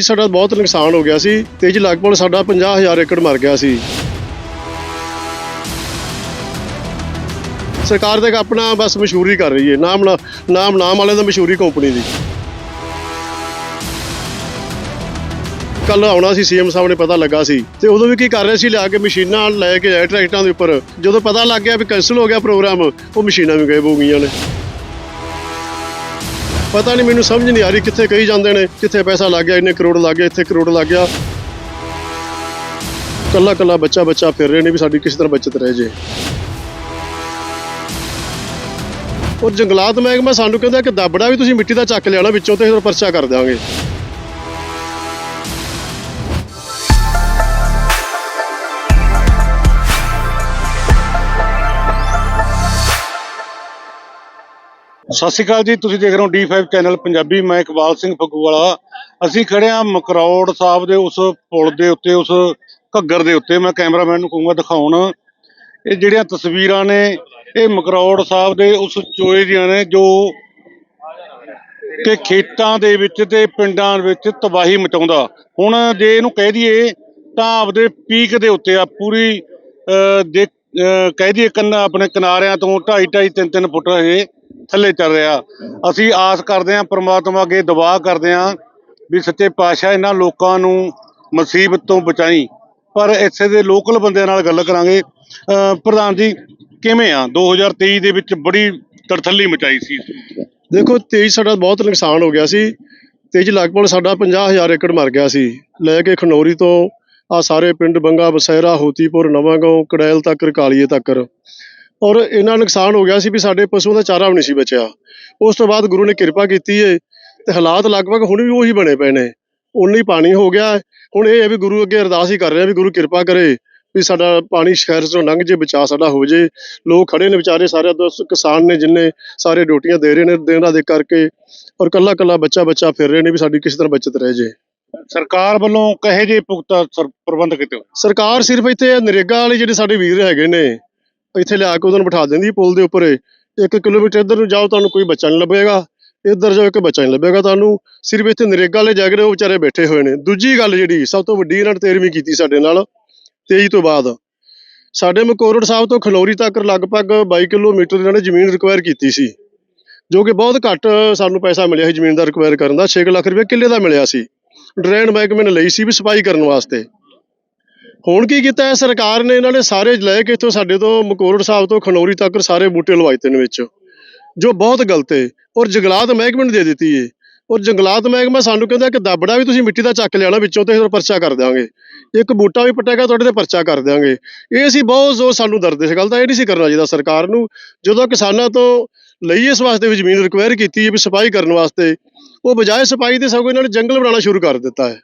ਸਾਡਾ ਬਹੁਤ ਨੁਕਸਾਨ ਹੋ ਗਿਆ ਸੀ ਤੇ ਜੀ ਲਗਭਗ ਸਾਡਾ 50000 ਏਕੜ ਮਰ ਗਿਆ ਸੀ। ਸਰਕਾਰ ਤੇ ਆਪਣਾ ਬਸ ਮਸ਼ਹੂਰੀ ਕਰ ਰਹੀ ਹੈ, ਨਾਮ ਨਾਮ ਨਾਮ ਵਾਲਿਆਂ ਦਾ ਮਸ਼ਹੂਰੀ ਕੰਪਨੀ ਦੀ। ਕੱਲ ਆਉਣਾ ਸੀ ਸੀਐਮ ਸਾਹਿਬ ਨੇ ਪਤਾ ਲੱਗਾ ਸੀ ਤੇ ਉਦੋਂ ਵੀ ਕੀ ਕਰ ਰਹੇ ਸੀ, ਲਿਆ ਕੇ ਮਸ਼ੀਨਾਂ ਲੈ ਕੇ ਆਏ ਟਰੈਕਟਰਾਂ ਦੇ ਉੱਪਰ। ਜਦੋਂ ਪਤਾ ਲੱਗ ਗਿਆ ਵੀ ਕੈਂਸਲ ਹੋ ਗਿਆ ਪ੍ਰੋਗਰਾਮ ਉਹ ਮਸ਼ੀਨਾਂ ਵੀ ਗਾਇਬ ਹੋ ਗਈਆਂ ਨੇ। ਪਤਾ ਨਹੀਂ, ਮੈਨੂੰ ਸਮਝ ਨਹੀਂ ਆ ਰਹੀ ਕਿੱਥੇ ਕਹੀ ਜਾਂਦੇ ਨੇ, ਕਿੱਥੇ ਪੈਸਾ ਲੱਗ ਗਿਆ, ਇੰਨੇ ਕਰੋੜ ਲੱਗ ਗਿਆ ਇੱਥੇ ਕਰੋੜ ਲੱਗ ਗਿਆ। ਕੱਲਾ ਕੱਲਾ ਬੱਚਾ ਬੱਚਾ ਫਿਰ ਰਹੇ ਨੇ ਵੀ ਸਾਡੀ ਕਿਸੇ ਤਰ੍ਹਾਂ ਬਚਤ ਰਹਿ ਜੇ। ਔਰ ਜੰਗਲਾਤ ਮਹਿਕਮਾ ਸਾਨੂੰ ਕਹਿੰਦਾ ਕਿ ਦਾਬੜਾ ਵੀ ਤੁਸੀਂ ਮਿੱਟੀ ਦਾ ਚੱਕ ਲਿਆਣਾ ਵਿੱਚੋਂ ਤੇ ਪਰਚਾ ਕਰ ਦਿਆਂਗੇ। ਸਤਿ ਸ਼੍ਰੀ ਅਕਾਲ ਜੀ ਤੁਸੀਂ ਦੇਖ ਰਹੇ ਹੋ D5 ਚੈਨਲ ਪੰਜਾਬੀ ਮੈਂ ਇਕਬਾਲ ਸਿੰਘ ਫਗੂਵਾਲਾ। ਅਸੀਂ ਖੜੇ ਹਾਂ ਮਕਰੌੜ ਸਾਹਿਬ ਦੇ ਉਸ ਪੁਲ ਦੇ ਉੱਤੇ ਉਸ ਘੱਗਰ ਦੇ ਉੱਤੇ। ਮੈਂ ਕੈਮਰਾਮੈਨ ਨੂੰ ਕਹੂੰਗਾ ਦਿਖਾਉਣ। ਇਹ ਜਿਹੜੀਆਂ ਤਸਵੀਰਾਂ ਨੇ ਇਹ ਮਕਰੌੜ ਸਾਹਿਬ ਦੇ ਉਸ ਚੋਏ ਦੀਆਂ ਨੇ ਜੋ ਕਿ ਖੇਤਾਂ ਦੇ ਵਿੱਚ ਤੇ ਪਿੰਡਾਂ ਵਿੱਚ ਤਬਾਹੀ ਮਚਾਉਂਦਾ। ਹੁਣ ਜੇ ਇਹਨੂੰ ਕਹਿ ਦਈਏ ਤਾਂ ਆਪਦੇ ਪੀਕ ਦੇ ਉੱਤੇ ਆ ਪੂਰੀ ਅਹ, ਦੇ ਅਹ, ਕਹਿ ਦਈਏ ਕੰਨਾ ਆਪਣੇ ਕਿਨਾਰਿਆਂ ਤੋਂ 2.5 2.5 3 3 ਫੁੱਟ ਇਹ ਥੱਲੇ ਚੱਲ ਰਿਹਾ। ਅਸੀਂ ਆਸ ਕਰਦੇ ਹਾਂ, ਪ੍ਰਮਾਤਮਾ ਅੱਗੇ ਦੁਆ ਕਰਦੇ ਹਾਂ ਵੀ ਸੱਚੇ ਪਾਤਸ਼ਾਹ ਇਹਨਾਂ ਲੋਕਾਂ ਨੂੰ ਮੁਸੀਬਤ ਤੋਂ ਬਚਾਈ। ਪਰ ਇੱਥੇ ਦੇ ਲੋਕਲ ਬੰਦਿਆਂ ਨਾਲ ਗੱਲ ਕਰਾਂਗੇ। ਪ੍ਰਧਾਨ ਜੀ, ਕਿਵੇਂ ਆ? 2023 ਦੇ ਵਿੱਚ ਬੜੀ ਤਰਥੱਲੀ ਮਚਾਈ ਸੀ ਦੇਖੋ ਤੇਜ ਸਾਡਾ ਬਹੁਤ ਨੁਕਸਾਨ ਹੋ ਗਿਆ ਸੀ। ਤੇਜ ਲਗਭਗ ਸਾਡਾ 50000 ਏਕੜ ਮਰ ਗਿਆ ਸੀ। ਲੈ ਕੇ ਖਨੌਰੀ ਤੋਂ ਆ ਸਾਰੇ ਪਿੰਡ ਬੰਗਾ ਬਸੈਰਾ ਹੋਤੀਪੁਰ, ਨਵਾਂਗਾਉਂ, ਕੜੈਲ ਤੱਕ ਕਾਲੀਏ ਤੱਕ। ਔਰ ਇੰਨਾ ਨੁਕਸਾਨ ਹੋ ਗਿਆ ਸੀ ਵੀ ਸਾਡੇ ਪਸ਼ੂਆਂ ਦਾ ਚਾਰਾ ਵੀ ਨਹੀਂ ਸੀ ਬਚਿਆ ਉਸ ਤੋਂ ਬਾਅਦ ਗੁਰੂ ਨੇ ਕਿਰਪਾ ਕੀਤੀ ਏ ਤੇ ਹਾਲਾਤ ਲਗਭਗ ਹੁਣ ਵੀ ਉਹੀ ਬਣੇ ਪਏ ਨੇ ਉਨੀ ਪਾਣੀ ਹੋ ਗਿਆ। ਹੁਣ ਇਹ ਹੈ ਵੀ ਗੁਰੂ ਅੱਗੇ ਅਰਦਾਸ ਹੀ ਕਰ ਰਹੇ ਆ ਵੀ ਗੁਰੂ ਕਿਰਪਾ ਕਰੇ ਵੀ ਸਾਡਾ ਪਾਣੀ ਸ਼ਹਿਰ ਚੋਂ ਲੰਘ ਜੇ ਬਚਾ ਸਾਡਾ ਹੋ ਜੇ ਲੋਕ ਖੜੇ ਨੇ ਵਿਚਾਰੇ ਸਾਰੇ ਕਿਸਾਨ ਨੇ ਜਿੰਨੇ ਸਾਰੇ ਡਿਊਟੀਆਂ ਦੇ ਰਹੇ ਨੇ ਦਿਨਾਂ ਦੇ ਕਰਕੇ ਔਰ ਕੱਲਾ ਕੱਲਾ ਬੱਚਾ ਬੱਚਾ ਫਿਰ ਰਹੇ ਨੇ ਵੀ ਸਾਡੀ ਕਿਸੇ ਤਰ੍ਹਾਂ ਬਚਤ ਰਹਿ ਜੇ ਸਰਕਾਰ ਵੱਲੋਂ ਕਹੇ ਜੇ ਪੁਖਤਾ ਪ੍ਰਬੰਧ ਕੀਤੇ? ਸਰਕਾਰ ਸਿਰਫ ਇੱਥੇ ਨਰੇਗਾ ਵਾਲੇ ਜਿਹੜੇ ਸਾਡੇ ਵੀਰ ਹੈਗੇ ਨੇ ਇੱਥੇ ਲਿਆ ਕੇ ਉਹਨਾਂ ਨੂੰ ਬਿਠਾ ਦਿੰਦੀ ਪੁਲ ਦੇ ਉੱਪਰ। ਇੱਕ ਕਿਲੋਮੀਟਰ ਇੱਧਰ ਨੂੰ ਜਾਓ, ਤੁਹਾਨੂੰ ਕੋਈ ਬੱਚਾ ਨਹੀਂ ਲੱਭੇਗਾ। ਇੱਧਰ ਜਾਓ, ਇੱਕ ਬੱਚਾ ਨਹੀਂ ਲੱਭੇਗਾ ਤੁਹਾਨੂੰ। ਸਿਰਫ ਇੱਥੇ ਨਰੇਗਾ ਵਾਲੇ ਜਾ ਉਹ ਵਿਚਾਰੇ ਬੈਠੇ ਹੋਏ ਨੇ। ਦੂਜੀ ਗੱਲ ਜਿਹੜੀ, ਸਭ ਤੋਂ ਵੱਡੀ ਇਹਨਾਂ ਨੇ ਤੇਰਵੀਂ ਕੀਤੀ ਸਾਡੇ ਨਾਲ 23 ਤੋਂ ਬਾਅਦ। ਸਾਡੇ ਮਕੋਰੜ ਸਾਹਿਬ ਤੋਂ ਖਲੋਰੀ ਤੱਕ ਲਗਭਗ 22 ਕਿਲੋਮੀਟਰ ਇਹਨਾਂ ਨੇ ਜ਼ਮੀਨ ਰਿਕਵਾਇਰ ਕੀਤੀ ਸੀ। ਜੋ ਕਿ ਬਹੁਤ ਘੱਟ ਸਾਨੂੰ ਪੈਸਾ ਮਿਲਿਆ ਸੀ ਜ਼ਮੀਨ ਦਾ ਰਿਕਵਾਇਰ ਕਰਨ ਦਾ। 6 ਲੱਖ ਰੁਪਏ ਕਿੱਲੇ ਦਾ ਮਿਲਿਆ ਸੀ। ਡਰੇਨ ਮਹਿਕਮੇ ਨੇ ਲਈ ਸੀ ਵੀ ਸਫ਼ਾਈ ਕਰਨ ਵਾਸਤੇ। ਹੁਣ ਕੀ ਕੀਤਾ ਹੈ? ਸਰਕਾਰ ਨੇ ਇਹਨਾਂ ਨੇ ਸਾਰੇ ਲੈ ਕੇ ਇੱਥੋਂ ਸਾਡੇ ਤੋਂ ਮਕੋਰੜ ਸਾਹਿਬ ਤੋਂ ਖਨੌਰੀ ਤੱਕ ਸਾਰੇ ਬੂਟੇ ਲਵਾਏ ਤੇ ਨੇ ਵਿੱਚ, ਜੋ ਬਹੁਤ ਗਲਤ ਹੈ ਔਰ ਜੰਗਲਾਤ ਮਹਿਕਮੇ ਨੂੰ ਦੇ ਦਿੱਤੀ ਹੈ ਔਰ ਜੰਗਲਾਤ ਮਹਿਕਮਾ ਸਾਨੂੰ ਕਹਿੰਦਾ ਕਿ ਦਾਬੜਾ ਵੀ ਤੁਸੀਂ ਮਿੱਟੀ ਦਾ ਚੱਕ ਲਿਆਣਾ ਵਿੱਚੋਂ ਤੇ ਫਿਰ ਪਰਚਾ ਕਰ ਦਿਆਂਗੇ। ਇੱਕ ਬੂਟਾ ਵੀ ਪੱਟੇਗਾ, ਤੁਹਾਡੇ ਤੇ ਪਰਚਾ ਕਰ ਦਿਆਂਗੇ। ਇਹ ਸੀ ਬਹੁਤ ਜ਼ੋਰ ਸਾਨੂੰ ਦਰਦ ਇਸ ਗੱਲ ਦਾ, ਇਹ ਨਹੀਂ ਸੀ ਕਰਨਾ ਚਾਹੀਦਾ ਸਰਕਾਰ ਨੂੰ। ਜਦੋਂ ਕਿਸਾਨਾਂ ਤੋਂ ਲਈ ਇਸ ਵਾਸਤੇ ਵੀ ਜ਼ਮੀਨ ਰਿਕਵਾਇਰ ਕੀਤੀ ਹੈ ਵੀ ਸਫ਼ਾਈ ਕਰਨ ਵਾਸਤੇ, ਉਹ ਬਜਾਏ ਸਫ਼ਾਈ ਦੇ ਸਗੋਂ ਇਹਨਾਂ ਨੇ ਜੰਗਲ ਬਣਾਉਣਾ ਸ਼ੁਰੂ ਕਰ ਦਿੱਤਾ ਹੈ।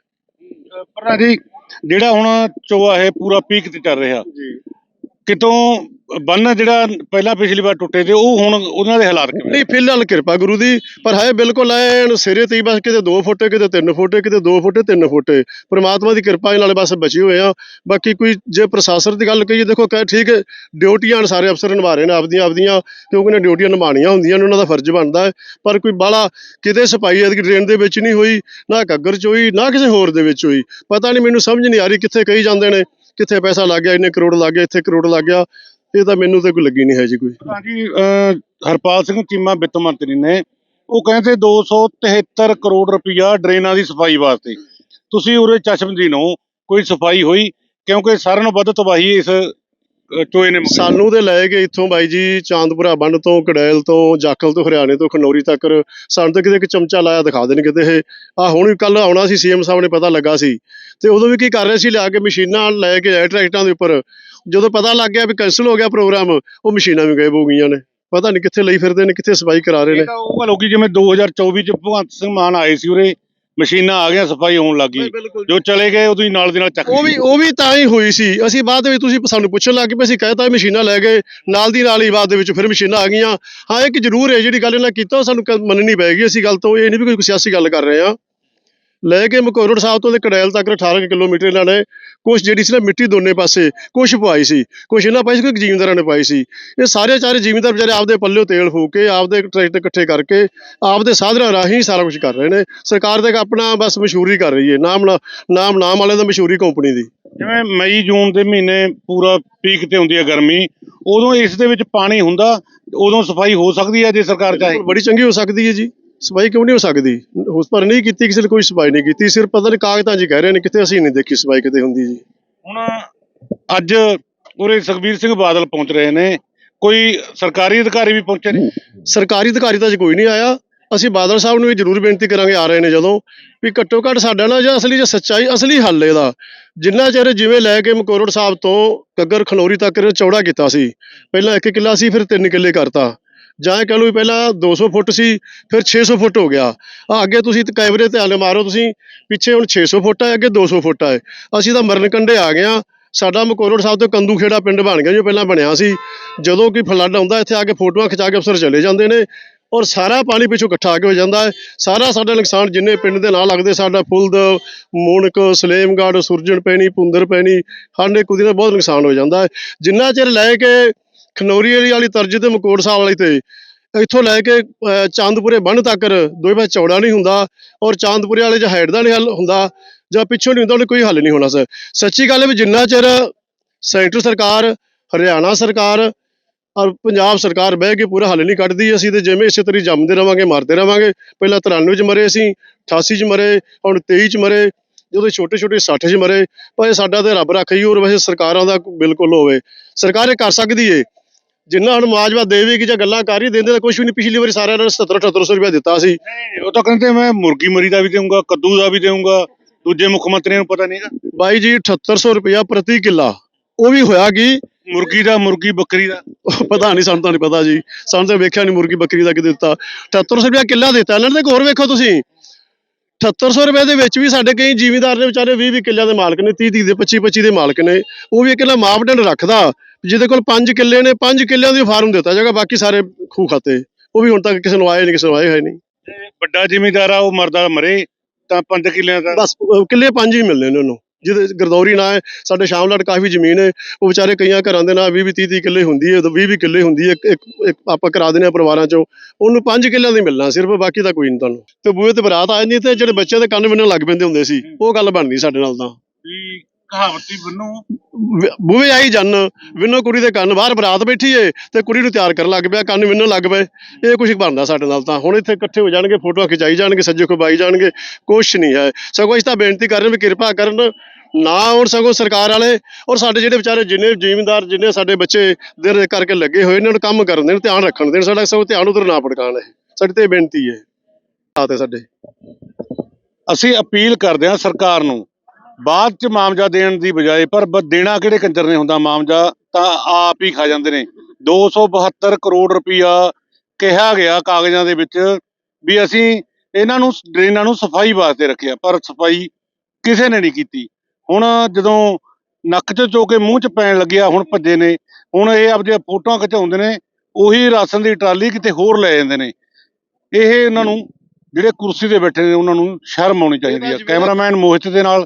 ਪ੍ਰਧਾਨ ਜੀ ਜਿਹੜਾ ਹੁਣ ਚੋਆ ਹੈ ਪੂਰਾ ਪੀਕ ਤੇ ਚੱਲ ਰਿਹਾ। ਜੀ। ਕਿਤੋਂ ਬੰਨ ਜਿਹੜਾ ਪਹਿਲਾਂ ਪਿਛਲੀ ਵਾਰ ਟੁੱਟੇ ਤੇ ਉਹ ਹੁਣ ਉਹਨਾਂ ਦੇ ਹਾਲਾਤ ਕਿਵੇਂ? ਨਹੀਂ, ਫਿਲਹਾਲ ਕਿਰਪਾ ਗੁਰੂ ਦੀ, ਪਰ ਹੈ ਬਿਲਕੁਲ ਐਨ ਸਿਰੇ ਤੇ ਹੀ ਬਸ ਕਿਤੇ 2 ਫੁੱਟ, ਕਿਤੇ 3 ਫੁੱਟ, ਕਿਤੇ 2 ਫੁੱਟ 3 ਫੁੱਟ। ਪ੍ਰਮਾਤਮਾ ਦੀ ਕਿਰਪਾ ਦੇ ਨਾਲ ਬਸ ਬਚੇ ਹੋਏ ਆ। ਬਾਕੀ ਕੋਈ ਜੇ ਪ੍ਰਸ਼ਾਸਨ ਦੀ ਗੱਲ ਕਹੀਏ, ਦੇਖੋ, ਕਹੇ ਠੀਕ ਹੈ, ਡਿਊਟੀਆਂ ਸਾਰੇ ਅਫਸਰ ਨਿਭਾ ਰਹੇ ਨੇ ਆਪਦੀਆਂ ਆਪਦੀਆਂ, ਕਿਉਂਕਿ ਨੇ ਡਿਊਟੀਆਂ ਨਿਭਾਉਣੀਆਂ ਹੁੰਦੀਆਂ ਨੇ, ਉਹਨਾਂ ਦਾ ਫਰਜ਼ ਬਣਦਾ ਹੈ। ਪਰ ਕੋਈ ਬਾਲਾ ਕਿਤੇ ਸਪਾਈ ਐਤਕੀ ਡਰੇਨ ਦੇ ਵਿੱਚ ਨਹੀਂ ਹੋਈ, ਨਾ ਘੱਗਰ ਚ ਹੋਈ, ਨਾ ਕਿਸੇ ਹੋਰ ਦੇ ਵਿੱਚ ਹੋਈ। ਪਤਾ ਨਹੀਂ, ਮੈਨੂੰ ਸਮਝ ਨਹੀਂ ਆ ਰਹੀ ਕਿੱਥੇ ਕਹੀ ਜਾਂਦੇ ਨੇ, ਕਿੱਥੇ ਪੈਸਾ ਲੱਗ ਗਿਆ, ਇੰਨੇ ਕਰੋੜ ਲੱਗ ਗਿਆ ਇੱਥੇ ਕਰੋੜ ਲੱਗ ਗਿਆ। ਇਹ ਤਾਂ ਮੈਨੂੰ ਤਾਂ ਕੋਈ ਲੱਗੀ ਨਹੀਂ ਹੈ ਜੀ ਕੋਈ। ਹਾਂਜੀ ਅਹ, ਹਰਪਾਲ ਸਿੰਘ ਚੀਮਾ ਵਿੱਤ ਮੰਤਰੀ ਨੇ। ਉਹ ਕਹਿੰਦੇ 273 ਕਰੋੜ ਰੁਪਇਆ ਡਰੇਨਾਂ ਦੀ ਸਫ਼ਾਈ ਵਾਸਤੇ। ਤੁਸੀਂ ਉਰੇ ਚਸ਼ਮਦੀਨ ਹੋ ਕੋਈ ਸਫ਼ਾਈ ਹੋਈ? ਕਿਉਂਕਿ ਸਾਰਿਆਂ ਨੂੰ ਵੱਧ ਤਬਾਹੀ ਇਸ ਚੋਏ ਨੇ। ਸਾਨੂੰ ਤੇ ਲੈ ਕੇ ਇੱਥੋਂ ਬਾਈ ਜੀ ਚਾਂਦਪੁਰਾ ਬੰਨ ਤੋਂ ਕੜੈਲ ਤੋਂ ਜਾਖਲ ਤੋਂ ਹਰਿਆਣੇ ਤੋਂ ਖਨੌਰੀ ਤੱਕ। ਸਾਨੂੰ ਤਾਂ ਕਿਤੇ ਇੱਕ ਚਮਚਾ ਲਾਇਆ ਦਿਖਾ ਦੇਣ ਕਿਤੇ ਇਹ। ਆ ਹੁਣ ਵੀ ਕੱਲ ਆਉਣਾ ਸੀ ਸੀਐਮ ਸਾਹਿਬ ਨੇ ਪਤਾ ਲੱਗਾ ਸੀ। ਤੇ ਉਦੋਂ ਵੀ ਕੀ ਕਰ ਰਹੇ ਸੀ ਲਿਆ ਕੇ ਮਸ਼ੀਨਾਂ ਲੈ ਕੇ ਆਏ ਟਰੈਕਟਰਾਂ ਦੇ ਉੱਪਰ। ਜਦੋਂ ਪਤਾ ਲੱਗ ਗਿਆ ਵੀ ਕੈਂਸਲ ਹੋ ਗਿਆ ਪ੍ਰੋਗਰਾਮ ਉਹ ਮਸ਼ੀਨਾਂ ਵੀ ਗਾਇਬ ਹੋ ਗਈਆਂ ਨੇ। ਪਤਾ ਨਹੀਂ ਕਿੱਥੇ ਲਈ ਫਿਰਦੇ ਨੇ ਕਿੱਥੇ ਸਫ਼ਾਈ ਕਰਾ ਰਹੇ ਇਹ ਨੇ ਤਾਂ ਉਹ ਗਈ ਜਿਵੇਂ 2024 ਚ ਭਗਵੰਤ ਸਿੰਘ ਮਾਨ ਆਏ ਸੀ ਉਰੇ। ਮਸ਼ੀਨਾਂ ਆ ਗਈਆਂ ਸਫ਼ਾਈ ਹੋਣ ਲੱਗੀ ਜੋ। ਚਲੇ ਗਏ ਉਦੋਂ ਹੀ ਨਾਲ ਦੀ ਨਾਲ ਚੱਕ ਉਹ ਵੀ ਉਹ ਵੀ ਤਾਂ ਹੀ ਹੋਈ ਸੀ। ਅਸੀਂ ਬਾਅਦ ਦੇ ਵਿੱਚ ਤੁਸੀਂ ਸਾਨੂੰ ਪੁੱਛਣ ਲੱਗ ਪਏ ਅਸੀਂ ਕਹਿਤਾ ਮਸ਼ੀਨਾਂ ਲੈ ਗਏ ਨਾਲ ਦੀ ਨਾਲ ਹੀ ਬਾਅਦ ਦੇ ਵਿੱਚ ਫਿਰ ਮਸ਼ੀਨਾਂ ਆ ਗਈਆਂ। ਹਾਂ ਇੱਕ ਜ਼ਰੂਰ ਹੈ ਜਿਹੜੀ ਗੱਲ ਇਹਨਾਂ ਕੀਤਾ ਉਹ ਸਾਨੂੰ ਮੰਨਣੀ ਪਏਗੀ ਅਸੀਂ ਗੱਲ ਤੋਂ ਇਹ ਨਹੀਂ ਵੀ ਕੋਈ ਸਿਆਸੀ ਗੱਲ ਕਰ ਰਹੇ ਆ ਲੈ ਕੇ ਮਕੌਰੜ ਸਾਹਿਬ ਤੋਂ ਤੇ ਕੜੈਲ ਤੱਕ 18 ਕੁ ਕਿਲੋਮੀਟਰ ਇਹਨਾਂ ਨੇ ਕੁਛ ਜਿਹੜੀ ਸੀ ਨਾ ਮਿੱਟੀ ਦੋਨੇ ਪਾਸੇ ਕੁਛ ਪਵਾਈ ਸੀ ਕੁਛ ਇਹਨਾਂ ਪਾਈ ਸੀ ਕੁਛ ਜ਼ਿਮੀਂਦਾਰਾਂ ਨੇ ਪਾਈ ਸੀ। ਇਹ ਸਾਰੇ ਚਾਰੇ ਜ਼ਿਮੀਂਦਾਰ ਵਿਚਾਰੇ ਆਪਦੇ ਪੱਲਿਓ ਤੇਲ ਫੂਕ ਕੇ ਆਪਦੇ ਟਰੈਕਟਰ ਇਕੱਠੇ ਕਰਕੇ ਆਪਦੇ ਸਾਧਨਾਂ ਰਾਹੀਂ ਸਾਰਾ ਕੁਝ ਕਰ ਰਹੇ ਨੇ। ਸਰਕਾਰ ਦੇ ਆਪਣਾ ਬਸ ਮਸ਼ਹੂਰੀ ਕਰ ਰਹੀ ਹੈ ਨਾਮ ਨਾਮ ਨਾਮ ਵਾਲੇ ਦਾ ਮਸ਼ਹੂਰੀ ਕੰਪਨੀ ਦੀ। ਜਿਵੇਂ ਮਈ ਜੂਨ ਦੇ ਮਹੀਨੇ ਪੂਰਾ ਪੀਕ ਤੇ ਹੁੰਦੀ ਹੈ ਗਰਮੀ ਉਦੋਂ ਇਸ ਦੇ ਵਿੱਚ ਪਾਣੀ ਹੁੰਦਾ ਉਦੋਂ ਸਫ਼ਾਈ ਹੋ ਸਕਦੀ ਹੈ ਜੇ ਸਰਕਾਰ ਚਾਹੇ। ਬੜੀ ਚੰਗੀ ਹੋ ਸਕਦੀ ਹੈ ਜੀ। ਸਫ਼ਾਈ ਕਿਉਂ ਨਹੀਂ ਹੋ ਸਕਦੀ? ਉਸ ਪਰ ਨਹੀਂ ਕੀਤੀ ਕਿਸੇ ਨੇ ਕੋਈ ਸਫ਼ਾਈ ਨਹੀਂ ਕੀਤੀ। ਸਿਰਫ ਪਤਾ ਨਹੀਂ ਕਾਗਜ਼ਾਂ 'ਚ ਹੀ ਕਹਿ ਰਹੇ ਨੇ ਕਿਤੇ ਅਸੀਂ ਨਹੀਂ ਦੇਖੀ ਸਫ਼ਾਈ ਕਿਤੇ ਹੁੰਦੀ ਜੀ। ਹੁਣ ਅੱਜ ਉਰੇ ਸੁਖਬੀਰ ਸਿੰਘ ਬਾਦਲ ਪਹੁੰਚ ਰਹੇ ਨੇ। ਕੋਈ ਸਰਕਾਰੀ ਅਧਿਕਾਰੀ ਵੀ ਪਹੁੰਚੇ ਨੇ? ਸਰਕਾਰੀ ਅਧਿਕਾਰੀ ਤਾਂ ਅੱਜ ਕੋਈ ਨਹੀਂ ਆਇਆ। ਅਸੀਂ ਬਾਦਲ ਸਾਹਿਬ ਨੂੰ ਵੀ ਜ਼ਰੂਰ ਬੇਨਤੀ ਕਰਾਂਗੇ ਆ ਰਹੇ ਨੇ ਜਦੋਂ ਵੀ ਘੱਟੋ ਘੱਟ ਸਾਡਾ ਨਾ ਜਿਹੜਾ ਅਸਲੀ ਜੇ ਸੱਚਾਈ ਅਸਲੀ ਹੱਲ ਇਹਦਾ। ਜਿੰਨਾ ਚਿਰ ਜਿਵੇਂ ਲੈ ਕੇ ਮਕੋਰੜ ਸਾਹਿਬ ਤੋਂ ਕੱਗਰ ਖਨੌਰੀ ਤੱਕ ਚੌੜਾ ਕੀਤਾ ਸੀ। ਪਹਿਲਾਂ 1 ਕਿੱਲਾ ਸੀ ਫਿਰ 3 ਕਿੱਲੇ ਕਰਤਾ। ਜਾਂ ਇਹ ਕਹ ਲਓ ਵੀ ਪਹਿਲਾਂ 200 ਫੁੱਟ ਸੀ, ਫਿਰ 600 ਫੁੱਟ ਹੋ ਗਿਆ। ਆ ਅੱਗੇ ਤੁਸੀਂ ਕੈਮਰੇ ਤੇ ਹੱਲ ਮਾਰੋ ਤੁਸੀਂ, ਪਿੱਛੇ ਹੁਣ 600 ਫੁੱਟ ਹੈ ਅੱਗੇ 200 ਫੁੱਟ ਹੈ ਅਸੀਂ ਤਾਂ ਮਰਨ ਕੰਢੇ ਆ ਗਏ ਆ ਸਾਡਾ ਮਕੋਰੜ ਸਾਹਿਬ ਤੋਂ ਕੰਦੂ ਖੇੜਾ ਪਿੰਡ ਬਣ ਗਿਆ ਜੋ ਪਹਿਲਾਂ ਬਣਿਆ ਸੀ। ਜਦੋਂ ਕੋਈ ਫਲੱਡ ਆਉਂਦਾ, ਇੱਥੇ ਆ ਕੇ ਫੋਟੋਆਂ ਖਿਚਾ ਕੇ ਅਫਸਰ ਚਲੇ ਜਾਂਦੇ ਨੇ ਔਰ ਸਾਰਾ ਪਾਣੀ ਪਿੱਛੋਂ ਇਕੱਠਾ ਆ ਕੇ ਹੋ ਜਾਂਦਾ ਹੈ। ਸਾਰਾ ਸਾਡਾ ਨੁਕਸਾਨ ਜਿੰਨੇ ਪਿੰਡ ਦੇ ਨਾਲ ਲੱਗਦੇ, ਸਾਡਾ ਫੁੱਲਦ ਮੂਣਕ ਸਲੇਮਗੜ੍ਹ ਸੁਰਜਣ ਪੈਣੀ ਪੁੰਦਰ ਪੈਣੀ ਹਾਂਡੇ ਕੁਦੀ ਦਾ ਬਹੁਤ ਨੁਕਸਾਨ ਹੋ ਜਾਂਦਾ ਹੈ। ਜਿੰਨਾ ਚਿਰ ਲੈ ਕੇ ਖਨੌਰੀ ਵਾਲੀ ਵਾਲੀ ਤਰਜ ਤੇ ਮਕੋੜ ਸਾਹਿਬ ਵਾਲੀ ਤੇ। ਇੱਥੋਂ ਲੈ ਕੇ ਅਹ, ਚਾਂਦਪੁਰੇ ਬੰਨ ਤੱਕ ਦੋਵੇਂ ਪਾਸੇ ਚੌੜਾ ਨਹੀਂ ਹੁੰਦਾ ਔਰ ਚਾਂਦਪੁਰੇ ਵਾਲੇ ਜਾਂ ਹਾਈਟ ਦਾ ਨਹੀਂ ਹੱਲ ਹੁੰਦਾ ਜਾਂ ਪਿੱਛੋਂ ਨਹੀਂ ਹੁੰਦਾ ਉਹਨੇ ਕੋਈ ਹੱਲ ਨਹੀਂ ਹੋਣਾ ਸਰ। ਸੱਚੀ ਗੱਲ ਹੈ ਵੀ ਜਿੰਨਾ ਚਿਰ ਸੈਂਟਰ ਸਰਕਾਰ ਹਰਿਆਣਾ ਸਰਕਾਰ ਔਰ ਪੰਜਾਬ ਸਰਕਾਰ ਬਹਿ ਕੇ ਪੂਰਾ ਹੱਲ ਨਹੀਂ ਕੱਢਦੀ ਅਸੀਂ ਤੇ ਜਿਵੇਂ ਇਸੇ ਤਰੀ ਜੰਮਦੇ ਰਵਾਂਗੇ ਮਰਦੇ ਰਵਾਂਗੇ ਪਹਿਲਾਂ 93 ਚ ਮਰੇ ਅਸੀਂ 88 ਚ ਮਰੇ ਹੁਣ 23 ਚ ਮਰੇ ਜਦੋਂ ਛੋਟੇ ਛੋਟੇ 60 ਚ ਮਰੇ ਪਰ ਇਹ ਸਾਡਾ ਤੇ ਰੱਬ ਰੱਖ ਹੀ ਔਰ ਵੈਸੇ ਸਰਕਾਰਾਂ ਦਾ ਬਿਲਕੁਲ ਹੋਵੇ। ਸਰਕਾਰ ਇਹ ਕਰ ਸਕਦੀ ਏ। ਜਿੰਨਾ ਹੁਣ ਮੁਆਵਜ਼ਾ ਦੇਵੇਗੀ ਜਾਂ ਗੱਲਾਂ ਕਰ ਹੀ ਦਿੰਦੇ ਤਾਂ ਕੁਝ ਵੀ ਨਹੀਂ ਪਿਛਲੀ ਵਾਰੀ ਸਾਰਿਆਂ ਨੇ 77 7800 ਰੁਪਇਆ ਦਿੱਤਾ ਸੀ। ਉਹ ਤਾਂ ਕਹਿੰਦੇ ਮੈਂ ਮੁਰਗੀ ਮਰੀ ਦਾ ਵੀ ਦੇਵਾਂਗਾ ਕੱਦੂ ਦਾ ਵੀ ਦੇਵਾਂਗਾ ਦੂਜੇ ਮੁੱਖ ਮੰਤਰੀਆਂ ਨੂੰ ਪਤਾ ਨਹੀਂਗਾ ਬਾਈ ਜੀ 7800 ਰੁਪਇਆ ਪ੍ਰਤੀ ਕਿੱਲਾ ਉਹ ਵੀ ਹੋਇਆ ਕੀ? ਮੁਰਗੀ ਦਾ ਮੁਰਗੀ ਬੱਕਰੀ ਦਾ। ਪਤਾ ਨਹੀਂ ਸਾਨੂੰ ਤਾਂ ਨਹੀਂ ਪਤਾ ਜੀ। ਸਾਨੂੰ ਤਾਂ ਵੇਖਿਆ ਨਹੀਂ ਮੁਰਗੀ ਬੱਕਰੀ ਦਾ ਕਿ ਦਿੱਤਾ। 7800 ਰੁਪਇਆ ਕਿੱਲਾ ਦਿੱਤਾ ਇਹਨਾਂ ਨੇ ਹੋਰ ਵੇਖੋ ਤੁਸੀਂ। 7800 ਰੁਪਏ ਦੇ ਵਿੱਚ ਵੀ ਸਾਡੇ ਕਈ ਜ਼ਿਮੀਂਦਾਰ ਨੇ ਵਿਚਾਰੇ 20 20 ਕਿੱਲਿਆਂ ਦੇ ਮਾਲਕ ਨੇ 30 30 ਦੇ 25 25 ਦੇ ਮਾਲਕ ਨੇ। ਉਹ ਵੀ ਇਕੱਲਾ ਮਾਪਦੰਡ ਰੱਖਦਾ। ਜਿਹਦੇ ਕੋਲ 5 ਕਿੱਲੇ ਨੇ 5 ਕਿੱਲਿਆਂ ਦੀ ਫਾਰਮ ਦਿੱਤਾ ਜਾਏਗਾ ਬਾਕੀ ਸਾਰੇ ਖੂ ਖਾਤੇ। ਉਹ ਵੀ ਹੁਣ ਤੱਕ ਕਿਸੇ ਨੂੰ ਆਏ ਨਹੀਂ ਕਿਸੇ ਨੂੰ ਆਏ ਹੋਏ ਨਹੀਂ। ਵੱਡਾ ਜ਼ਿਮੀਂਦਾਰ ਆ ਉਹ ਮਰਦਾ ਮਰੇ ਤਾਂ 5 ਕਿੱਲਿਆਂ ਦਾ ਬਸ ਕਿੱਲੇ ਪੰਜ ਹੀ ਮਿਲਨੇ ਨੇ ਉਹਨੂੰ। ਜਿਹਦੇ ਗਰਦੌਰੀ ਨਾ ਹੈ ਸਾਡੇ ਸ਼ਾਮਲਾਟ ਕਾਫੀ ਜ਼ਮੀਨ ਹੈ ਉਹ ਵਿਚਾਰੇ ਕਈਆਂ ਘਰਾਂ ਦੇ ਨਾਲ 20 20 30 30 ਕਿੱਲੇ ਹੁੰਦੀ ਹੈ 20 20 ਕਿੱਲੇ ਹੁੰਦੀ ਹੈ ਇੱਕ ਆਪਾਂ ਕਰਾ ਦਿੰਦੇ ਹਾਂ ਪਰਿਵਾਰਾਂ ਚੋਂ। ਉਹਨੂੰ 5 ਕਿੱਲਿਆਂ ਦੀ ਮਿਲਣਾ ਸਿਰਫ ਬਾਕੀ ਤਾਂ ਕੋਈ ਨਹੀਂ ਤੁਹਾਨੂੰ। ਤੇ ਬੂਹੇ ਤੇ ਬਰਾਤ ਆ ਜਾਂਦੀ ਤੇ ਜਿਹੜੇ ਬੱਚੇ ਦੇ ਕੰਨ ਵਿੰਨਣ ਲੱਗ ਪੈਂਦੇ ਹੁੰਦੇ ਸੀ ਉਹ ਗੱਲ ਬਣਦੀ ਸਾਡੇ ਨਾਲ ਤਾਂ। ਵੀ ਕਹਾਵਤੀ ਬੰਨੋ ਬੂਵੇ ਆਈ ਜੰਨ, ਵਿੰਨੋ ਕੁੜੀ ਦੇ ਕੰਨ, ਬਾਹਰ ਬਰਾਤ ਬੈਠੀ ਏ, ਤੇ ਕੁੜੀ ਨੂੰ ਤਿਆਰ ਕਰਨ ਲੱਗ ਪਿਆ, ਕੰਨ ਵਿੰਨਣ ਲੱਗ ਪਏ। ਇਹ ਕੁਝ ਬਣਦਾ ਸਾਡੇ ਨਾਲ ਤਾਂ। ਹੁਣ ਇੱਥੇ ਇਕੱਠੇ ਹੋ ਜਾਣਗੇ, ਫੋਟੋਆਂ ਖਿਚਾਈ ਜਾਣਗੇ, ਸੱਜੇ ਖੁਬਾਈ ਜਾਣਗੇ, ਕੁਛ ਨਹੀਂ ਹੈ। ਸਗੋਂ ਅਸੀਂ ਤਾਂ ਬੇਨਤੀ ਕਰ ਰਹੇ ਵੀ ਕਿਰਪਾ ਕਰਨ, ਨਾ ਆਉਣ ਸਗੋਂ ਸਰਕਾਰ ਵਾਲੇ ਔਰ ਸਾਡੇ ਜਿਹੜੇ ਵਿਚਾਰੇ ਜਿੰਨੇ ਜ਼ਿਮੀਂਦਾਰ, ਜਿੰਨੇ ਸਾਡੇ ਬੱਚੇ ਦੇਰ ਕਰਕੇ ਲੱਗੇ ਹੋਏ ਇਹਨਾਂ ਨੂੰ ਕੰਮ ਕਰਨ ਦੇਣ, ਧਿਆਨ ਰੱਖਣ ਦੇਣ, ਸਾਡਾ ਸਗੋਂ ਧਿਆਨ ਉਧਰ ਨਾ ਭਟਕਾਣ ਇਹ। ਸਾਡੀ ਤੇ ਇਹ ਬੇਨਤੀ ਹੈ ਆਤੇ ਸਾਡੇ। ਅਸੀਂ ਅਪੀਲ ਕਰਦੇ ਹਾਂ ਸਰਕਾਰ ਨੂੰ ਬਾਅਦ ਚ ਮਾਮਜਾ ਦੇਣ ਦੀ ਬਜਾਏ ਪਰ ਬ- ਦੇਣਾ ਕਿਹੜੇ ਕੰਜਰ ਨੇ ਹੁੰਦਾ ਮਾਮਜਾ? ਤਾਂ ਆਪ ਹੀ ਖਾ ਜਾਂਦੇ ਨੇ। 272 ਕਰੋੜ ਰੁਪਇਆ ਕਿਹਾ ਗਿਆ ਕਾਗਜ਼ਾਂ ਦੇ ਵਿੱਚ ਵੀ ਅਸੀਂ ਇਹਨਾਂ ਨੂੰ ਡਰੇਨਾਂ ਨੂੰ ਸਫ਼ਾਈ ਵਾਸਤੇ ਰੱਖਿਆ ਪਰ ਸਫ਼ਾਈ ਕਿਸੇ ਨੇ ਨਹੀਂ ਕੀਤੀ। ਹੁਣ ਜਦੋਂ ਨੱਕ 'ਚ ਚੋ ਕੇ ਮੂੰਹ 'ਚ ਪੈਣ ਲੱਗਿਆ ਹੁਣ ਭੱਜੇ ਨੇ। ਹੁਣ ਇਹ ਆਪਦੀਆਂ ਫੋਟੋਆਂ ਖਿਚਾਉਂਦੇ ਨੇ ਉਹੀ ਰਾਸ਼ਨ ਦੀ ਟਰਾਲੀ ਕਿਤੇ ਹੋਰ ਲੈ ਜਾਂਦੇ ਨੇ। ਇਹ ਇਹਨਾਂ ਨੂੰ ਜਿਹੜੇ ਕੁਰਸੀ ਤੇ ਬੈਠੇ ਨੇ ਉਹਨਾਂ ਨੂੰ ਸ਼ਰਮ ਆਉਣੀ ਚਾਹੀਦੀ ਹੈ। ਕੈਮਰਾਮੈਨ ਮੋਹਿਤ ਦੇ ਨਾਲ